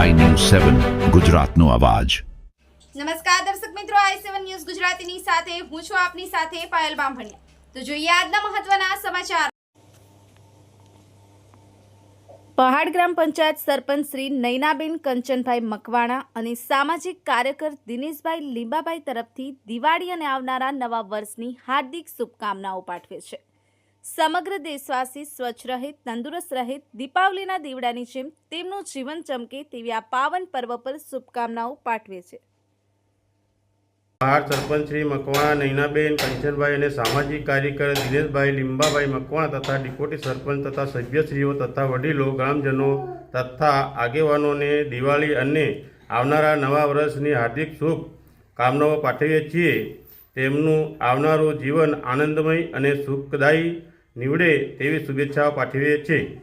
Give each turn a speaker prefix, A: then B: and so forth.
A: સેવન ગુજરાતનો અવાજ.
B: નમસ્કાર દર્શક મિત્રો આઈ સેવન ન્યૂઝ ગુજરાતીની સાથે હું છું આપની સાથે પાયલ બામભણિયા. તો જોઈએ આજના મહત્વના સમાચાર. પહાડ ગ્રામ પંચાયત સરપંચ શ્રી નૈનાબેન કંચનભાઈ મકવાણા અને સામાજિક કાર્યકર દિનેશભાઈ લીંબાભાઈ તરફથી દિવાળી અને આવનારા નવા વર્ષની હાર્દિક શુભકામનાઓ પાઠવે છે. સમગ્ર દેશવાસી સ્વચ્છ રહે, તંદુરસ્ત રહે. દીપાવલીના દીવડાની જેમ તેમનું જીવન ચમકે તેવી આ પાવન પર્વ પર શુભકામનાઓ પાઠવે છે.
C: બહાર સરપંચ શ્રી મકવાણા, નૈનાબેન કંચનભાઈ અને સામાજિક કાર્યકર દિનેશભાઈ લીંબાભાઈ મકવાણા તથા ડિપોટી સરપંચ તથા સભ્યશ્રીઓ તથા વડીલો, ગ્રામજનો તથા આગેવાનોને દિવાળી અને આવનારા નવા વર્ષની હાર્દિક શુભ કામનાઓ પાઠવીએ છીએ. તેમનું આવનારું જીવન આનંદમય અને સુખદાયી નીવડે તેવી શુભેચ્છાઓ પાઠવીએ છીએ.